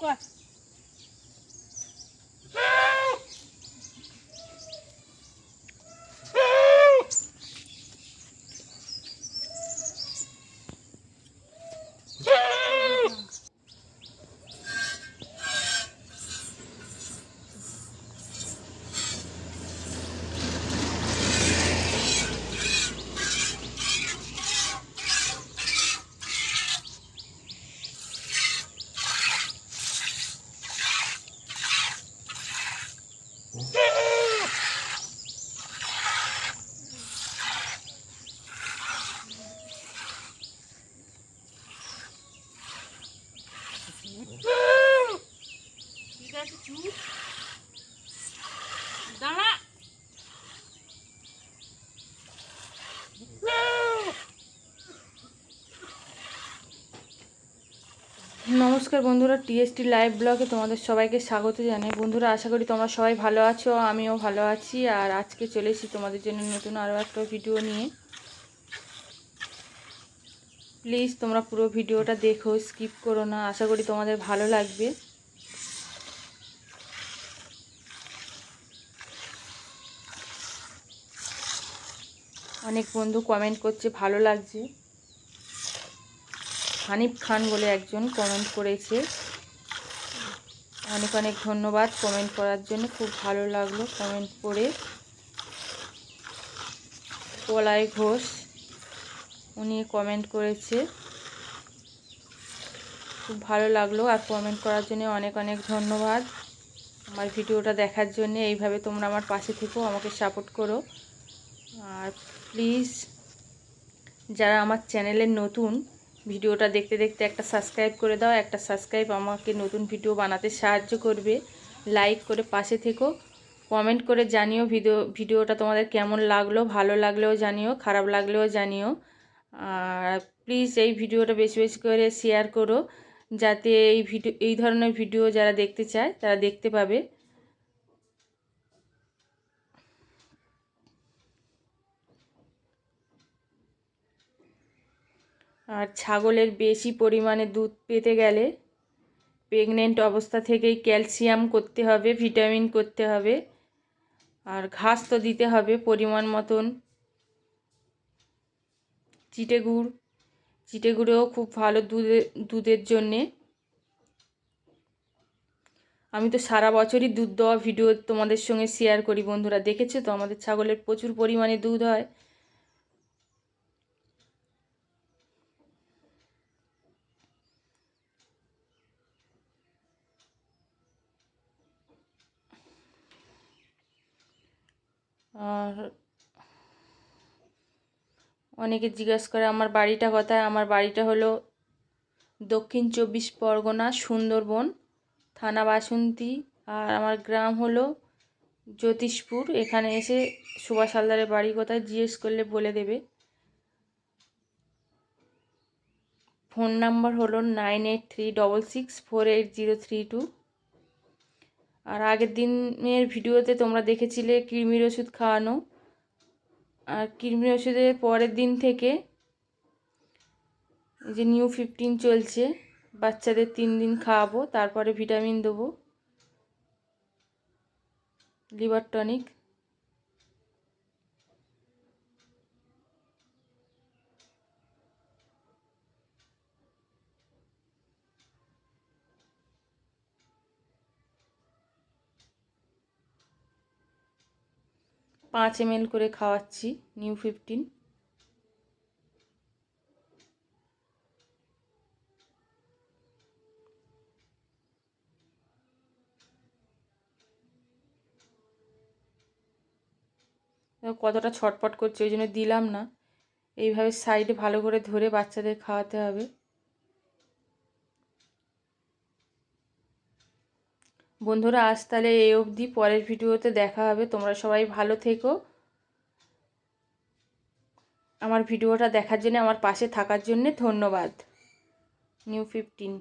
কর Huh? নমস্কার বন্ধুরা টিএসটি লাইভ ব্লগে তোমাদের সবাইকে স্বাগত জানাই। বন্ধুরা, আশা করি তোমরা সবাই ভালো আছো, আমিও ভালো আছি। আর আজকে চলে এসেছি তোমাদের জন্য নতুন আরও একটা ভিডিও নিয়ে। প্লিজ তোমরা পুরো ভিডিওটা দেখো স্কিপ করো না, আশা করি তোমাদের ভালো লাগবে। অনেক বন্ধু কমেন্ট করছে, ভালো লাগছে। হানিফ খান বলে একজন কমেন্ট করেছে। অনেক অনেক ধন্যবাদ কমেন্ট করার জন্য, খুব ভালো লাগল কমেন্ট করে। পলাই ঘোষ, উনি কমেন্ট করেছে। খুব ভালো লাগল আর কমেন্ট করার জন্য অনেক অনেক ধন্যবাদ। আমার ভিডিওটা দেখার জন্য এইভাবে তোমরা আমার পাশে থেকো, আমাকে সাপোর্ট করো। আর প্লিজ যারা আমার চ্যানেলের নতুন ভিডিওটা দেখতে দেখতে একটা সাবস্ক্রাইব করে দাও, একটা সাবস্ক্রাইব আমাকে নতুন ভিডিও বানাতে সাহায্য করবে। লাইক করে পাশে থেকো। কমেন্ট করে জানিও ভিডিও ভিডিওটা তোমাদের কেমন লাগল, ভালো লাগলেও জানিও, খারাপ লাগলেও জানিও। আর প্লিজ এই ভিডিওটা বেশি বেশি করে শেয়ার করো, যাতে এই ভিডিও এই ধরনের ভিডিও যারা দেখতে চায়, তারা দেখতে পাবে। আর ছাগলের বেশি পরিমাণে দুধ পেতে গেলে প্রেগনেন্ট অবস্থা থেকেই ক্যালসিয়াম করতে হবে ভিটামিন করতে হবে, আর ঘাস তো দিতে হবে পরিমাণ মতন। চিটে গুড় চিটে গুঁড়েও খুব ভালো দুধে, দুধের জন্যে। আমি তো সারা বছরই দুধ দেওয়া ভিডিও তোমাদের সঙ্গে শেয়ার করি বন্ধুরা, দেখেছ তো? আমাদের ছাগলের প্রচুর পরিমাণে দুধ হয়। আর অনেকে জিজ্ঞাসা করে, আমার বাড়িটা কোথায়? আমার বাড়িটা হলো দক্ষিণ চব্বিশ পরগনা, সুন্দরবন, থানা বাসন্তী। আর আমার গ্রাম হলো জ্যোতিষপুর। এখানে এসে সুভাষ হালদারের বাড়ি কোথায় জিজ্ঞেস করলে বলে দেবে। ফোন নাম্বার হলো nine eight three double six four eight zero three two. আর আগের দিনের ভিডিওতে তোমরা দেখেছিলে কৃমির ওষুধ খাওয়ানো। আর কৃমির ওষুধের পরের দিন থেকে এই যে নিউ ফিফটিন চলছে, বাচ্চাদের তিন দিন খাওয়াবো, তারপরে ভিটামিন দেবো লিভার টনিক পাঁচ এম করে খাওয়াচ্ছি, নিউ ফিফটিন কতটা ছটপট করছে, ওই জন্য দিলাম না। এইভাবে সাইডে ভালো করে ধরে বাচ্চাদের খাওয়াতে হবে। বন্ধুরা, আজ তাহলে এই অবধি। পরের ভিডিওতে দেখা হবে। তোমরা সবাই ভালো থেকো। আমার ভিডিওটা দেখার জন্য, আমার পাশে থাকার জন্য ধন্যবাদ। New fifteen.